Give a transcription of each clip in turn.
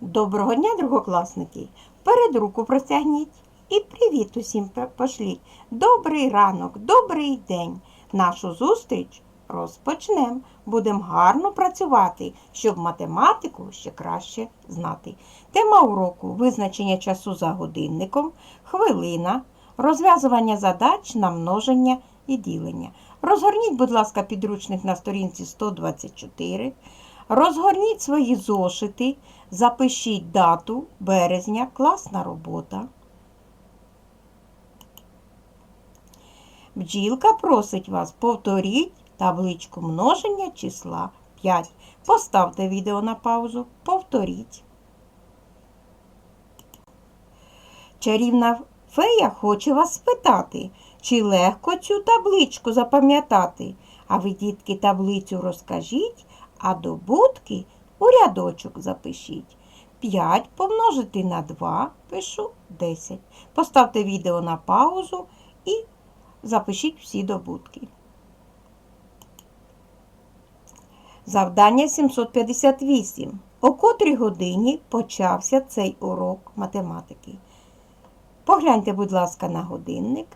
Доброго дня, другокласники! Перед руку простягніть і привіт усім пошліть. Добрий ранок, добрий день. Нашу зустріч розпочнемо. Будемо гарно працювати, щоб математику ще краще знати. Тема уроку визначення часу за годинником, хвилина, розв'язування задач на множення і ділення. Розгорніть, будь ласка, підручник на сторінці 124. Розгорніть свої зошити, запишіть дату березня, класна робота. Бджілка просить вас повторіть табличку множення числа 5. Поставте відео на паузу, повторіть. Чарівна фея хоче вас спитати, чи легко цю табличку запам'ятати. А ви, дітки, таблицю розкажіть, а добутки у рядочок запишіть. 5 помножити на 2 пишу 10. Поставте відео на паузу і запишіть всі добутки. Завдання 758. О котрій годині почався цей урок математики. Погляньте, будь ласка, на годинник.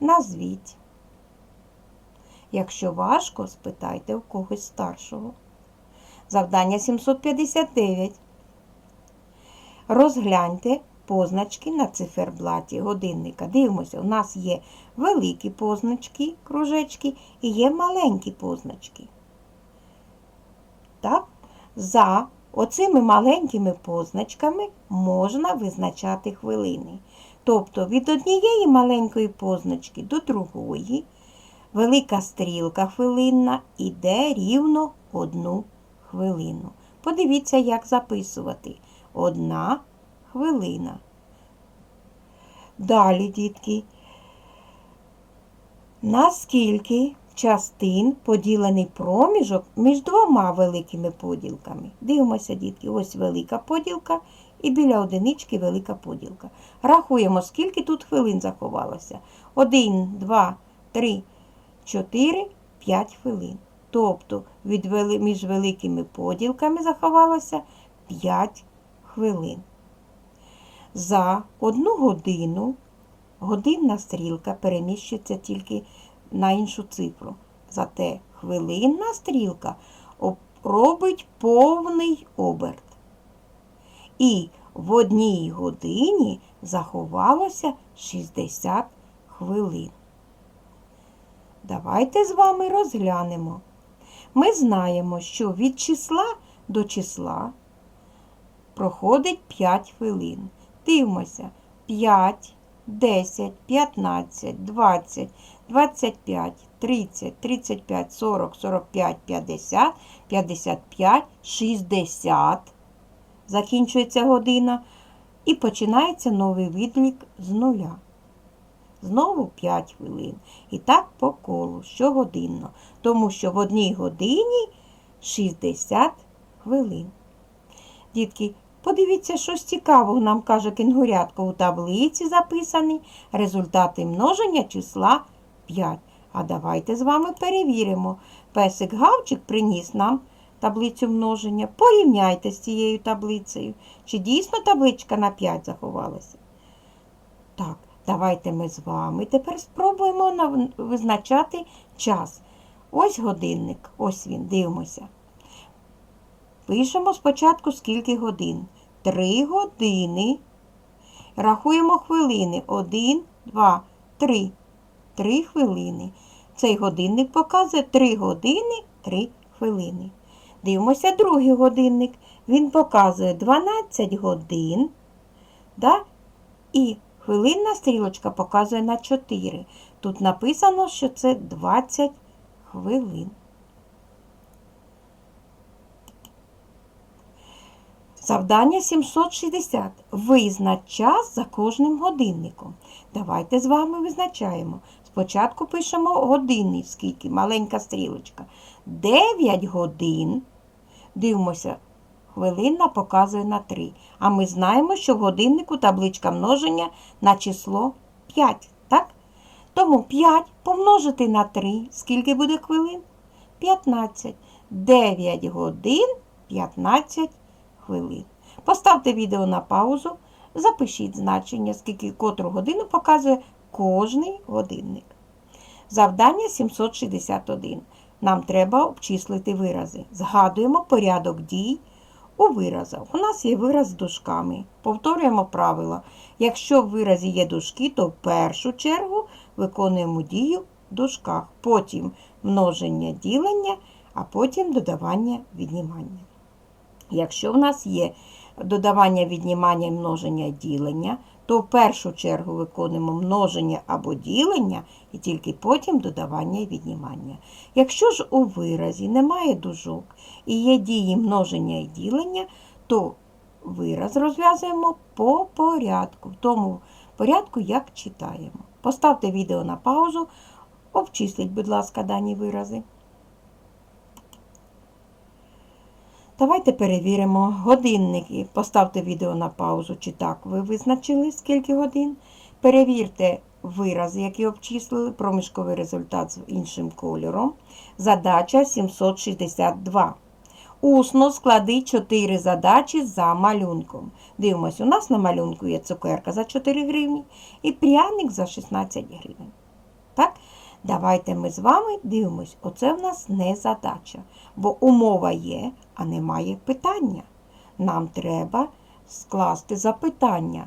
Назвіть. Якщо важко, спитайте у когось старшого. Завдання 759. Розгляньте позначки на циферблаті годинника. Дивимося, у нас є великі позначки, кружечки, і є маленькі позначки. Так? За оцими маленькими позначками можна визначати хвилини. Тобто від однієї маленької позначки до другої велика стрілка хвилинна іде рівно одну хвилину. Подивіться, як записувати. Одна хвилина. Далі, дітки, наскільки частин поділений проміжок між двома великими поділками. Дивимося, дітки, ось велика поділка і біля одинички велика поділка. Рахуємо, скільки тут хвилин заховалося. Один, два, три, чотири, п'ять хвилин. Тобто від вели- між великими поділками заховалося 5 хвилин. За одну годину годинна стрілка переміщується тільки на іншу цифру. Зате хвилинна стрілка робить повний оберт. І в одній годині заховалося 60 хвилин. Давайте з вами розглянемо. Ми знаємо, що від числа до числа проходить 5 хвилин. Дивимося. 5, 10, 15, 20, 25, 30, 35, 40, 45, 50, 55, 60. Закінчується година. І починається новий відлік з нуля. Знову 5 хвилин. І так по колу, щогодинно. Тому що в одній годині 60 хвилин. Дітки, подивіться, щось цікавого нам каже кенгурятко. У таблиці записані результати множення числа 5. А давайте з вами перевіримо. Песик Гавчик приніс нам таблицю множення. Порівняйте з цією таблицею. Чи дійсно табличка на 5 заховалася? Так, давайте ми з вами тепер спробуємо визначати час. Ось годинник, ось він, дивимося. Пишемо спочатку скільки годин. Три години. Рахуємо хвилини. Один, два, три. Три хвилини. Цей годинник показує 3 години 3 хвилини. Дивимося другий годинник. Він показує 12 годин. Да? І хвилинна стрілочка показує на 4. Тут написано, що це 20 хвилин. Завдання 760. Визнач час за кожним годинником. Давайте з вами визначаємо. Спочатку пишемо години, скільки, маленька стрілочка. 9 годин. Дивимося, хвилина показує на 3. А ми знаємо, що в годиннику табличка множення на число 5. Так? Тому 5 помножити на 3. Скільки буде хвилин? 15. 9 годин 15 хвилин. Поставте відео на паузу, запишіть значення, скільки котру годину показує кожний годинник. Завдання 761. Нам треба обчислити вирази. Згадуємо порядок дій у виразах. У нас є вираз з дужками. Повторюємо правило. Якщо в виразі є дужки, то в першу чергу виконуємо дію в дужках, потім множення ділення, а потім додавання віднімання. Якщо в нас є додавання віднімання і множення ділення, то в першу чергу виконуємо множення або ділення і тільки потім додавання і віднімання. Якщо ж у виразі немає дужок і є дії множення і ділення, то вираз розв'язуємо по порядку, в тому порядку, як читаємо. Поставте відео на паузу, обчисліть, будь ласка, дані вирази. Давайте перевіримо годинники. Поставте відео на паузу, чи так ви визначили, скільки годин. Перевірте вирази, які обчислили, проміжковий результат з іншим кольором. Задача 762. Усно склади 4 задачі за малюнком. Дивимось, у нас на малюнку є цукерка за 4 гривні і пряник за 16 гривень. Так? Давайте ми з вами дивимось, оце в нас не задача, бо умова є, а немає питання. Нам треба скласти запитання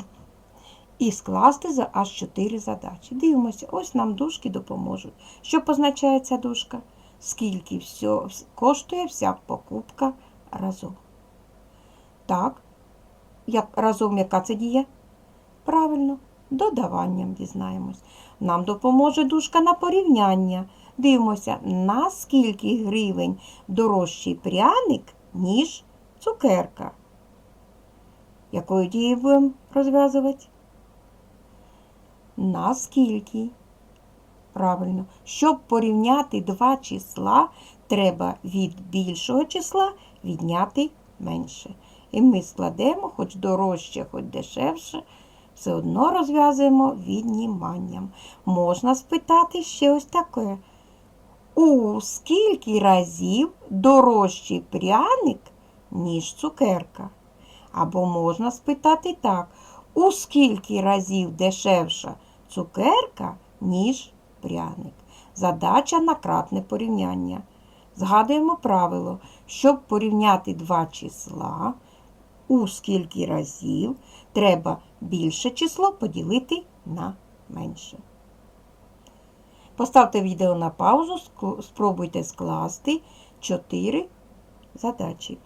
і скласти за аж 4 задачі. Дивимося, ось нам дужки допоможуть. Що позначає ця дужка? Скільки все, коштує вся покупка разом. Так, як, разом яка це дія? Правильно, додаванням дізнаємось. Нам допоможе дужка на порівняння. Дивимося, на скільки гривень дорожчий пряник, ніж цукерка. Якою дією будемо розв'язувати? На скільки? Правильно. Щоб порівняти два числа, треба від більшого числа відняти менше. І ми складемо, хоч дорожче, хоч дешевше, все одно розв'язуємо відніманням. Можна спитати ще ось таке. У скільки разів дорожчий пряник, ніж цукерка? Або можна спитати так, у скільки разів дешевша цукерка, ніж пряник? Задача на кратне порівняння. Згадуємо правило, щоб порівняти два числа, у скільки разів треба більше число поділити на менше. Поставте відео на паузу, спробуйте скласти 4 задачі.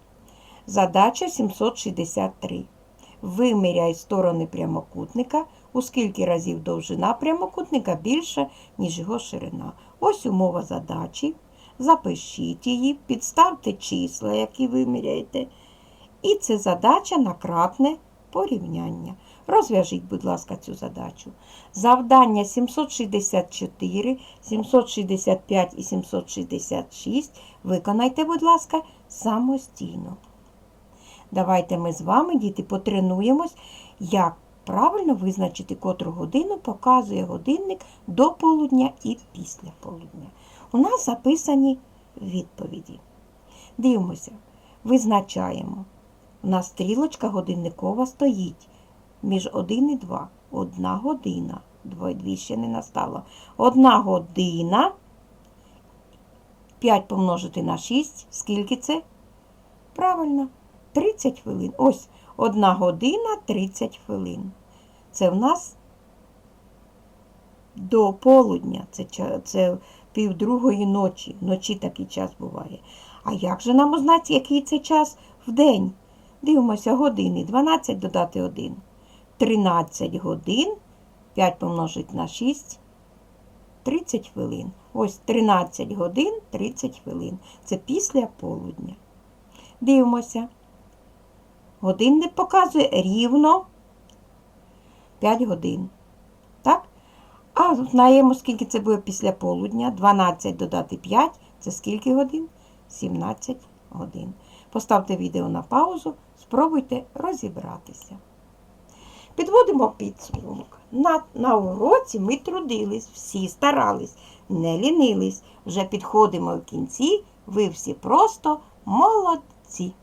Задача 763. Виміряй сторони прямокутника, у скільки разів довжина прямокутника більша, ніж його ширина. Ось умова задачі. Запишіть її, підставте числа, які виміряєте. І це задача на кратне порівняння. Розв'яжіть, будь ласка, цю задачу. Завдання 764, 765 і 766 виконайте, будь ласка, самостійно. Давайте ми з вами, діти, потренуємось, як правильно визначити котру годину показує годинник до полудня і після полудня. У нас записані відповіді. Дивимося, визначаємо. У нас стрілочка годинникова стоїть між 1 і 2. Одна година. Дві ще не настало. Одна година. 5 помножити на 6. Скільки це? Правильно, 30 хвилин. Ось, одна година 30 хвилин. Це в нас до полудня. Це, це півдругої ночі. Вночі такий час буває. А як же нам узнати, який це час в день? Дивимося, години. 12 додати 1. 13 годин. 5 помножить на 6. 30 хвилин. Ось 13 годин 30 хвилин. Це після полудня. Дивимося. Годинник показує рівно 5 годин. Так? А знаємо, скільки це буде після полудня. 12 додати 5. Це скільки годин? 17 годин. Поставте відео на паузу, спробуйте розібратися. Підводимо підсумок. На, на уроці ми трудились, всі старались, не лінились. Вже підходимо в кінці, ви всі просто молодці.